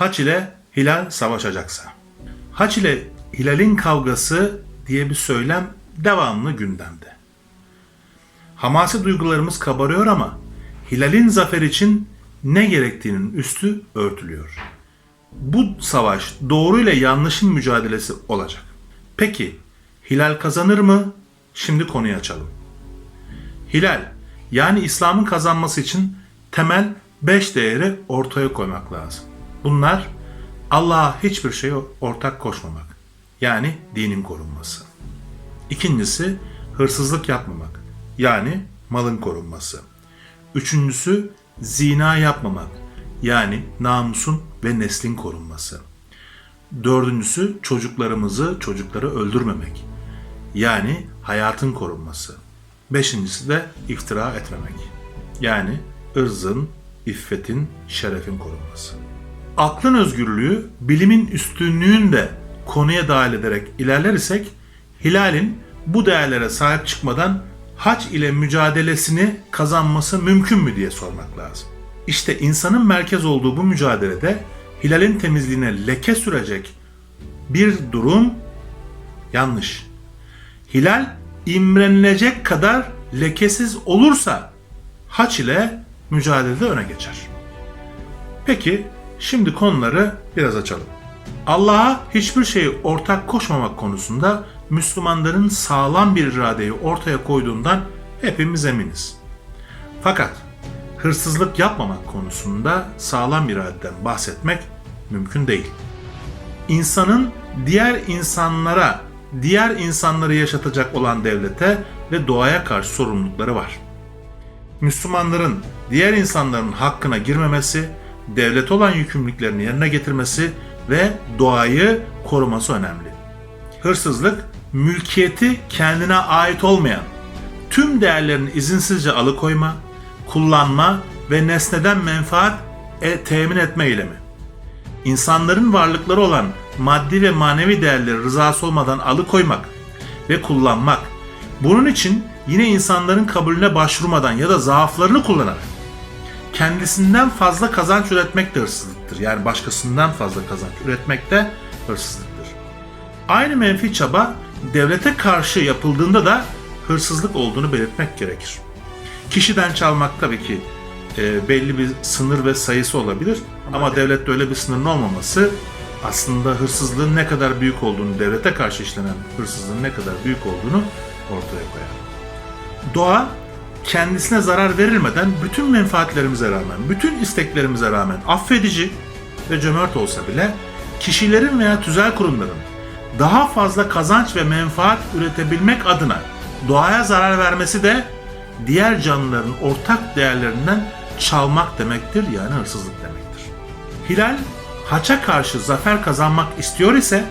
Haç ile Hilal savaşacaksa. Haç ile Hilal'in kavgası diye bir söylem devamlı gündemde. Hamasi duygularımız kabarıyor ama Hilal'in zafer için ne gerektiğinin üstü örtülüyor. Bu savaş doğru ile yanlışın mücadelesi olacak. Peki Hilal kazanır mı? Şimdi konuyu açalım. Hilal yani İslam'ın kazanması için temel 5 değeri ortaya koymak lazım. Bunlar Allah'a hiçbir şeye ortak koşmamak. Yani dinin korunması. İkincisi hırsızlık yapmamak. Yani malın korunması. Üçüncüsü zina yapmamak. Yani namusun ve neslin korunması. Dördüncüsü çocuklarımızı, çocukları öldürmemek. Yani hayatın korunması. Beşincisi de iftira etmemek. Yani ırzın, iffetin, şerefin korunması. Aklın özgürlüğü, bilimin üstünlüğünü de konuya dahil ederek ilerler isek, Hilal'in bu değerlere sahip çıkmadan hac ile mücadelesini kazanması mümkün mü diye sormak lazım. İşte insanın merkez olduğu bu mücadelede Hilal'in temizliğine leke sürecek bir durum yanlış. Hilal imrenilecek kadar lekesiz olursa haç ile mücadelede öne geçer. Peki şimdi konuları biraz açalım. Allah'a hiçbir şeyi ortak koşmamak konusunda Müslümanların sağlam bir iradeyi ortaya koyduğundan hepimiz eminiz. Fakat hırsızlık yapmamak konusunda sağlam iradeden bahsetmek mümkün değil. İnsanın diğer insanlara, diğer insanları yaşatacak olan devlete ve doğaya karşı sorumlulukları var. Müslümanların diğer insanların hakkına girmemesi, devlet olan yükümlülüklerini yerine getirmesi ve doğayı koruması önemli. Hırsızlık, mülkiyeti kendine ait olmayan, tüm değerlerini izinsizce alıkoyma, kullanma ve nesneden menfaat e, temin etme eylemi. İnsanların varlıkları olan maddi ve manevi değerleri rızası olmadan alıkoymak ve kullanmak. Bunun için yine insanların kabulüne başvurmadan ya da zaaflarını kullanarak kendisinden fazla kazanç üretmek de hırsızlıktır. Yani başkasından fazla kazanç üretmek de hırsızlıktır. Aynı menfi çaba devlete karşı yapıldığında da hırsızlık olduğunu belirtmek gerekir. Kişiden çalmak tabii ki e, belli bir sınır ve sayısı olabilir ama devlette öyle bir sınırın olmaması aslında hırsızlığın ne kadar büyük olduğunu, devlete karşı işlenen hırsızlığın ne kadar büyük olduğunu ortaya koyar. Doğa kendisine zarar verilmeden bütün menfaatlerimize rağmen, bütün isteklerimize rağmen affedici ve cömert olsa bile kişilerin veya tüzel kurumların daha fazla kazanç ve menfaat üretebilmek adına doğaya zarar vermesi de diğer canlıların ortak değerlerinden çalmak demektir yani hırsızlık demektir. Hilal haça karşı zafer kazanmak istiyor ise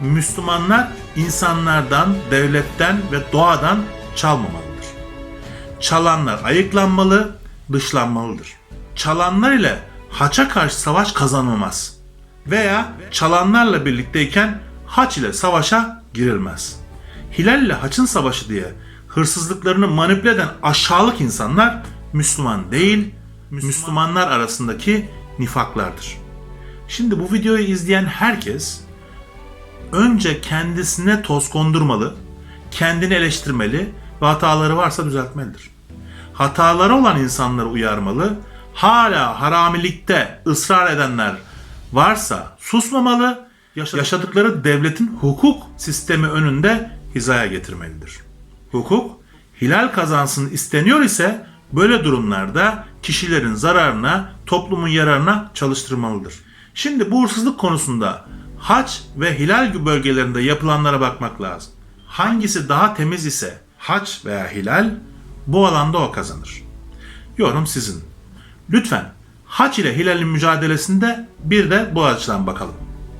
Müslümanlar insanlardan, devletten ve doğadan çalmamalıdır. Çalanlar ayıklanmalı, dışlanmalıdır. Çalanlar ile haça karşı savaş kazanılmaz. Veya çalanlarla birlikteyken haç ile savaşa girilmez. Hilal ile haçın savaşı diye hırsızlıklarını manipüle eden aşağılık insanlar Müslüman değil, Müslümanlar arasındaki nifaklardır. Şimdi bu videoyu izleyen herkes önce kendisine toz kondurmalı, kendini eleştirmeli ve hataları varsa düzeltmelidir. Hataları olan insanları uyarmalı, hala haramilikte ısrar edenler varsa susmamalı, yaşadıkları devletin hukuk sistemi önünde hizaya getirmelidir. Hukuk, hilal kazansın isteniyor ise böyle durumlarda kişilerin zararına, toplumun yararına çalıştırmalıdır. Şimdi bu hırsızlık konusunda haç ve hilal bölgelerinde yapılanlara bakmak lazım. Hangisi daha temiz ise haç veya hilal bu alanda o kazanır. Yorum sizin. Lütfen haç ile hilalin mücadelesinde bir de bu açıdan bakalım.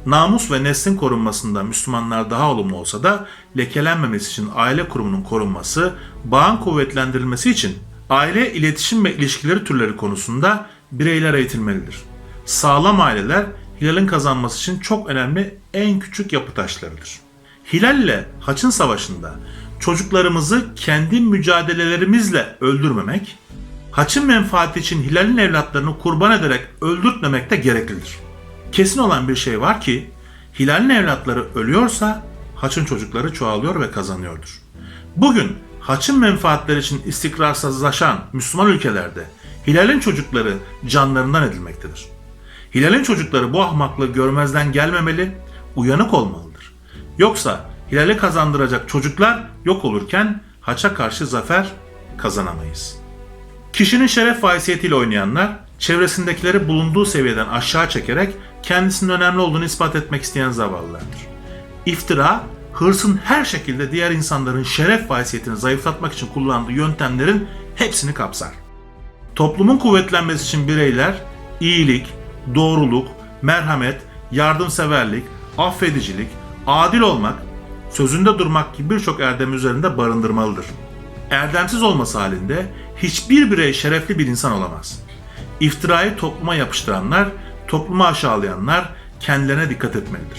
Namus ve neslin korunmasında Müslümanlar daha olumlu olsa da lekelenmemesi için aile kurumunun korunması, bağın kuvvetlendirilmesi için aile iletişim ve ilişkileri türleri konusunda bireyler eğitilmelidir. Sağlam aileler hilalin kazanması için çok önemli en küçük yapı taşlarıdır. Hilal ile Haç'ın savaşında çocuklarımızı kendi mücadelelerimizle öldürmemek, Haç'ın menfaati için Hilal'in evlatlarını kurban ederek öldürtmemek de gereklidir. Kesin olan bir şey var ki hilalin evlatları ölüyorsa haçın çocukları çoğalıyor ve kazanıyordur. Bugün haçın menfaatleri için istikrarsızlaşan Müslüman ülkelerde hilalin çocukları canlarından edilmektedir. Hilalin çocukları bu ahmaklığı görmezden gelmemeli, uyanık olmalıdır. Yoksa hilali kazandıracak çocuklar yok olurken haça karşı zafer kazanamayız. Kişinin şeref ve haysiyetiyle oynayanlar, çevresindekileri bulunduğu seviyeden aşağı çekerek kendisinin önemli olduğunu ispat etmek isteyen zavallılardır. İftira, hırsın her şekilde diğer insanların şeref ve haysiyetini zayıflatmak için kullandığı yöntemlerin hepsini kapsar. Toplumun kuvvetlenmesi için bireyler iyilik, doğruluk, merhamet, yardımseverlik, affedicilik, adil olmak, sözünde durmak gibi birçok erdem üzerinde barındırmalıdır. Erdemsiz olması halinde hiçbir birey şerefli bir insan olamaz. İftirayı topluma yapıştıranlar, toplumu aşağılayanlar kendilerine dikkat etmelidir.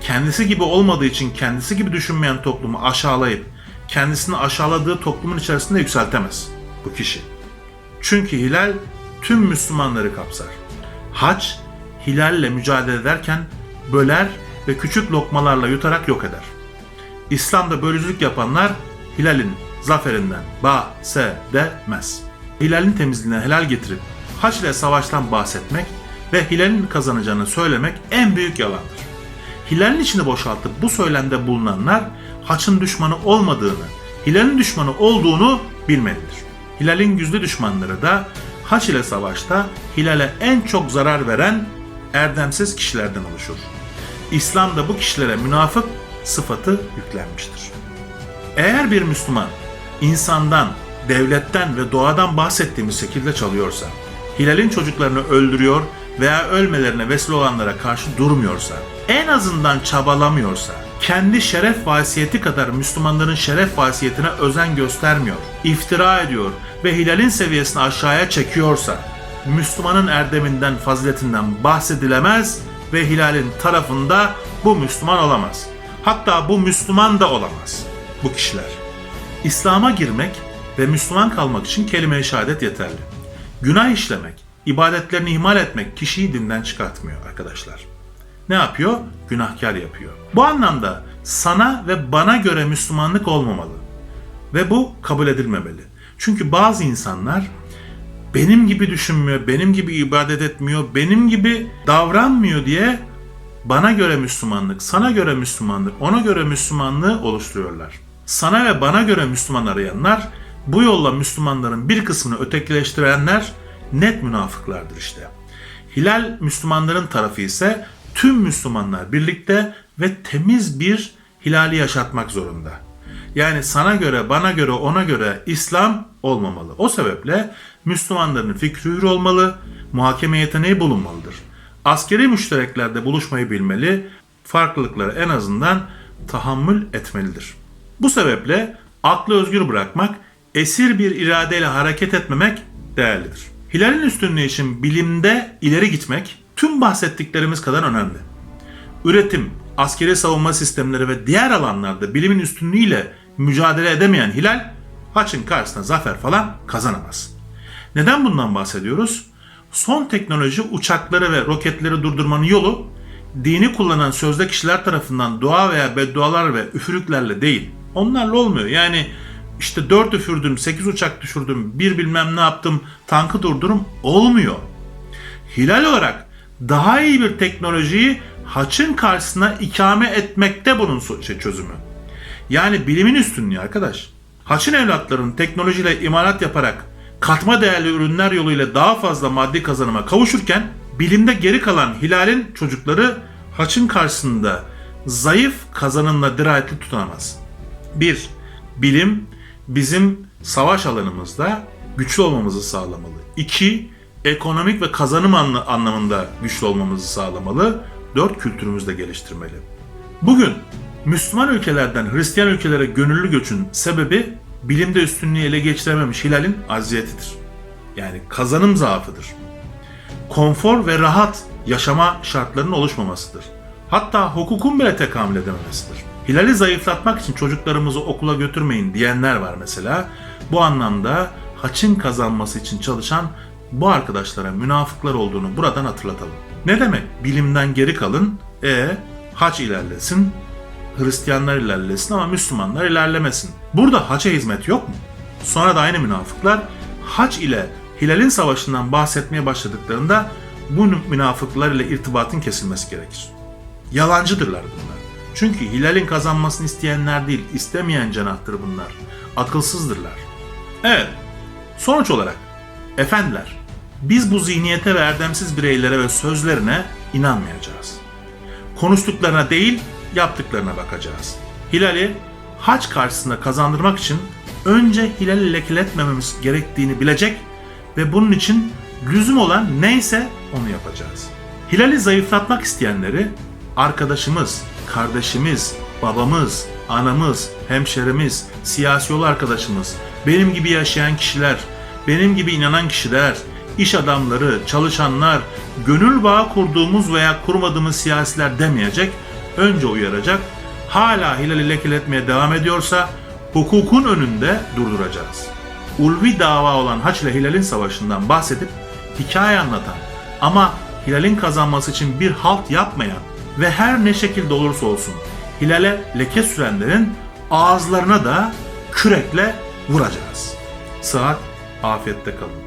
Kendisi gibi olmadığı için kendisi gibi düşünmeyen toplumu aşağılayıp kendisini aşağıladığı toplumun içerisinde yükseltemez bu kişi. Çünkü hilal tüm Müslümanları kapsar. Hac, hilalle mücadele ederken böler ve küçük lokmalarla yutarak yok eder. İslam'da bölücülük yapanlar hilalin zaferinden bahsedemez. Hilalin temizliğine helal getirip hac ile savaştan bahsetmek ve hilalin kazanacağını söylemek en büyük yalandır. Hilalin içini boşaltıp bu söylemde bulunanlar haçın düşmanı olmadığını, hilalin düşmanı olduğunu bilmelidir. Hilalin güçlü düşmanları da haç ile savaşta hilale en çok zarar veren erdemsiz kişilerden oluşur. İslam'da bu kişilere münafık sıfatı yüklenmiştir. Eğer bir Müslüman insandan, devletten ve doğadan bahsettiğimiz şekilde çalıyorsa, hilalin çocuklarını öldürüyor veya ölmelerine vesile olanlara karşı durmuyorsa, en azından çabalamıyorsa, kendi şeref vasiyeti kadar Müslümanların şeref vasiyetine özen göstermiyor, iftira ediyor ve hilalin seviyesini aşağıya çekiyorsa, Müslümanın erdeminden, faziletinden bahsedilemez ve hilalin tarafında bu Müslüman olamaz. Hatta bu Müslüman da olamaz bu kişiler. İslam'a girmek ve Müslüman kalmak için kelime-i şehadet yeterli. Günah işlemek, ibadetlerini ihmal etmek kişiyi dinden çıkartmıyor arkadaşlar. Ne yapıyor? Günahkar yapıyor. Bu anlamda sana ve bana göre Müslümanlık olmamalı. Ve bu kabul edilmemeli. Çünkü bazı insanlar benim gibi düşünmüyor, benim gibi ibadet etmiyor, benim gibi davranmıyor diye bana göre Müslümanlık, sana göre Müslümanlık, ona göre Müslümanlığı oluşturuyorlar. Sana ve bana göre Müslüman arayanlar, bu yolla Müslümanların bir kısmını ötekileştirenler net münafıklardır işte. Hilal Müslümanların tarafı ise tüm Müslümanlar birlikte ve temiz bir hilali yaşatmak zorunda. Yani sana göre, bana göre, ona göre İslam olmamalı. O sebeple Müslümanların fikri hür olmalı, muhakeme yeteneği bulunmalıdır. Askeri müştereklerde buluşmayı bilmeli, farklılıkları en azından tahammül etmelidir. Bu sebeple aklı özgür bırakmak, esir bir iradeyle hareket etmemek değerlidir. Hilalin üstünlüğü için bilimde ileri gitmek tüm bahsettiklerimiz kadar önemli. Üretim, askeri savunma sistemleri ve diğer alanlarda bilimin üstünlüğüyle mücadele edemeyen Hilal, Haç'ın karşısında zafer falan kazanamaz. Neden bundan bahsediyoruz? Son teknoloji uçakları ve roketleri durdurmanın yolu dini kullanan sözde kişiler tarafından dua veya beddualar ve üfürüklerle değil. Onlarla olmuyor. Yani işte 4 üfürdüm, 8 uçak düşürdüm, bir bilmem ne yaptım, tankı durdurum olmuyor. Hilal olarak daha iyi bir teknolojiyi haçın karşısına ikame etmekte bunun so- çözümü. Yani bilimin üstünlüğü arkadaş. Haçın evlatlarının teknolojiyle imalat yaparak katma değerli ürünler yoluyla daha fazla maddi kazanıma kavuşurken bilimde geri kalan Hilal'in çocukları haçın karşısında zayıf kazanımla dirayetli tutunamaz. 1. Bilim bizim savaş alanımızda güçlü olmamızı sağlamalı. 2. Ekonomik ve kazanım anla- anlamında güçlü olmamızı sağlamalı. 4. Kültürümüzü de geliştirmeli. Bugün Müslüman ülkelerden Hristiyan ülkelere gönüllü göçün sebebi bilimde üstünlüğü ele geçirememiş Hilal'in aziyetidir. Yani kazanım zaafıdır. Konfor ve rahat yaşama şartlarının oluşmamasıdır. Hatta hukukun bile tekamül edememesidir. Hilal'i zayıflatmak için çocuklarımızı okula götürmeyin diyenler var mesela. Bu anlamda haçın kazanması için çalışan bu arkadaşlara münafıklar olduğunu buradan hatırlatalım. Ne demek? Bilimden geri kalın. E haç ilerlesin, Hristiyanlar ilerlesin ama Müslümanlar ilerlemesin. Burada haça hizmet yok mu? Sonra da aynı münafıklar haç ile Hilal'in savaşından bahsetmeye başladıklarında bu münafıklar ile irtibatın kesilmesi gerekir. Yalancıdırlar bunlar. Çünkü Hilal'in kazanmasını isteyenler değil, istemeyen canahtır bunlar. Akılsızdırlar. Evet, sonuç olarak efendiler, biz bu zihniyete ve erdemsiz bireylere ve sözlerine inanmayacağız. Konuştuklarına değil, yaptıklarına bakacağız. Hilal'i haç karşısında kazandırmak için önce Hilal'i lekeletmememiz gerektiğini bilecek ve bunun için lüzum olan neyse onu yapacağız. Hilal'i zayıflatmak isteyenleri arkadaşımız, kardeşimiz, babamız, anamız, hemşerimiz, siyasi yol arkadaşımız, benim gibi yaşayan kişiler, benim gibi inanan kişiler, iş adamları, çalışanlar, gönül bağı kurduğumuz veya kurmadığımız siyasiler demeyecek, önce uyaracak, hala Hilal'i lekeletmeye devam ediyorsa hukukun önünde durduracağız. Ulvi dava olan Haç ile Hilal'in savaşından bahsedip hikaye anlatan ama Hilal'in kazanması için bir halt yapmayan ve her ne şekilde olursa olsun Hilal'e leke sürenlerin ağızlarına da kürekle vuracağız. Saat afiyette kalın.